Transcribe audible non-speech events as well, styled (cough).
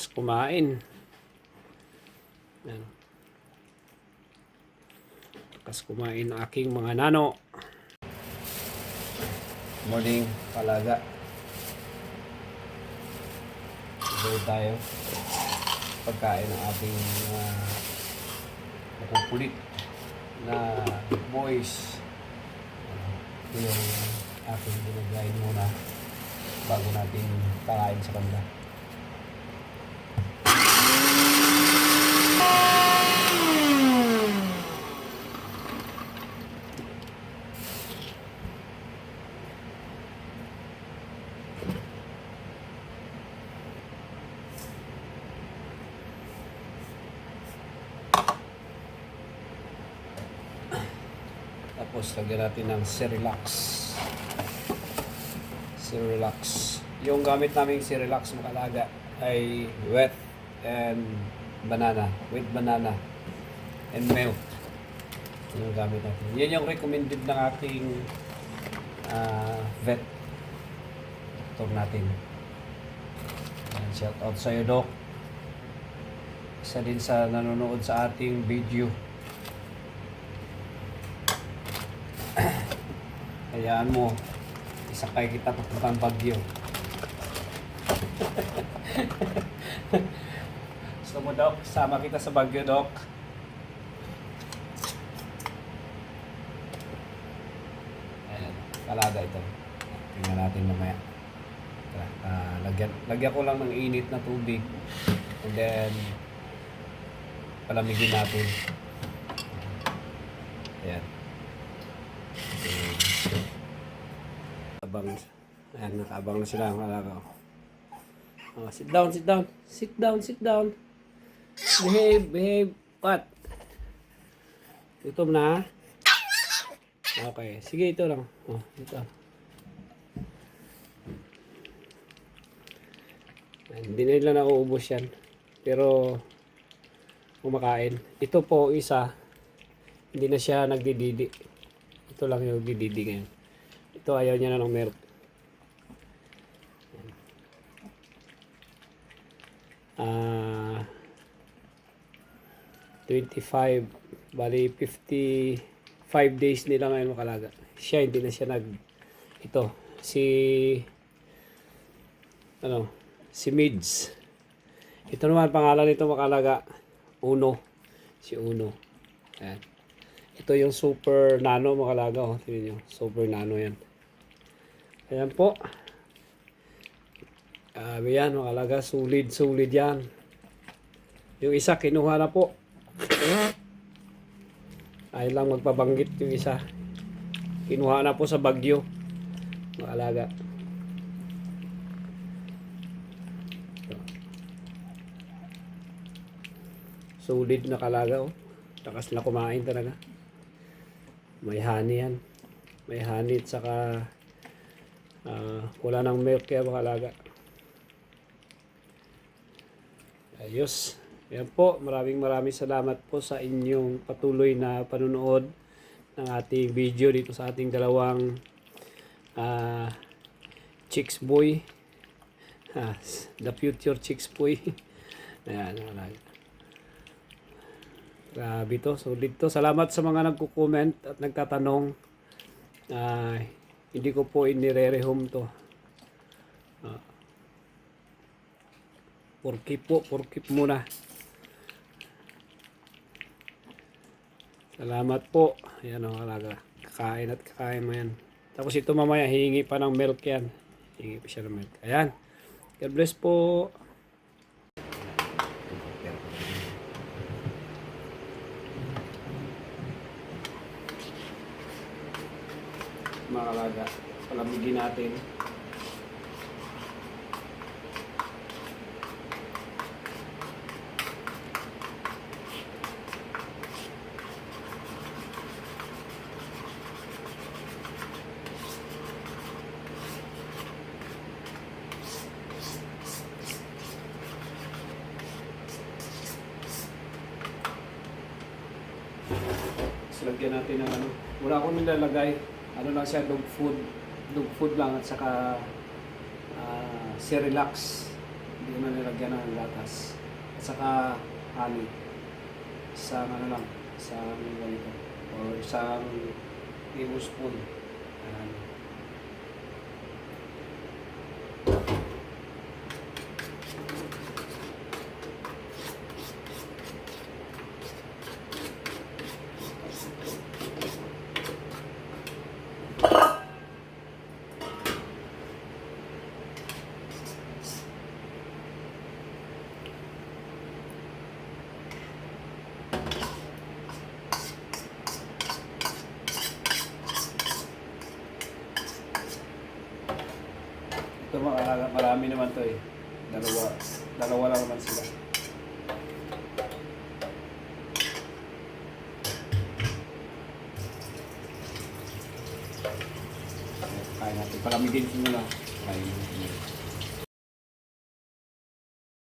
Lakas kumain. Yan. Lakas kumain ang aking mga nano. Morning, palaga. Enjoy tayo. Pagkain ng ating mga makukulit na boys. Ito yung aking ginagayin muna bago natin kakain sa kanila. Tapos lagyan natin ng Cerelax. Cerelax. Yung gamit naming Cerelax makalaga ay wet and banana. With banana and milk. Yun yung gamit natin. Yan yung recommended ng ating ah, vet. Doktor natin. Yan, shout out sa'yo, Doc. Isa din sa nanonood sa ating video. Hayaan mo, isakay kita papuntang Bagyo. (laughs) Gusto mo, Doc? Sama kita sa Bagyo, Doc. Ayan, kalaga ito. Tingnan natin mamaya. Ah, lagyan, lagyan ko lang ng init na tubig. And then, palamigin natin. Ayan. Abang, ayan, nakaabang na sila ang alaga ko. Oh, sit down, sit down. Sit down, sit down. Behave, behave. What? Gutom na? Okay. Sige, ito lang. Oh, ito. Hindi na nila nauubos yan. Pero, kumakain. Ito po, isa, hindi na siya nagdididi. Ito lang yung dididi ngayon. Ito ayaw niya na ng milk. Ah 25 bali 55 days nila ngayon makalaga. Siya hindi na siya nag ito si ano si Mids. Ito naman pangalan nito makalaga Uno. Si Uno. Ayan. Ito yung super nano makalaga oh. Tingnan nyo. Super nano yan. Ayan po. Ah, yan makalaga. Solid, solid yan. Yung isa kinuha na po. (coughs) Ay lang magpabanggit yung isa. Kinuha na po sa Bagyo. Makalaga. Solid na kalaga oh. Takas na kumain talaga. May honey yan. May honey at saka ah, wala nang milk kaya makalaga. Ayos. Yan po. Maraming maraming salamat po sa inyong patuloy na panunood ng ating video dito sa ating dalawang ah, chicks boy. Ah, the future chicks boy. (laughs) Ayan, nakalaga. Grabe to. So dito, salamat sa mga nagko-comment at nagtatanong. Ah, hindi ko po inire-rehome to. Ah, Porkip po, porkip muna. Salamat po. Ayan o, alaga. Kakain at kakain mo yan. Tapos ito mamaya, hihingi pa ng milk yan. Hihingi pa siya ng milk. Ayan. God bless po. Mga kalaga, palamigin natin. Tapos lagyan natin ng ano. Wala akong nilalagay. Ano lang siya, dog food. Dog food lang at saka uh, Cerelax. Hindi na nilagyan ng gatas. At saka honey. Isang ano lang, isang ganito. Or isang tablespoon. Ayan. Ito mga marami naman to eh. Dalawa. Dalawa lang naman sila. Kaya natin. Palamigin ko muna. Kain natin.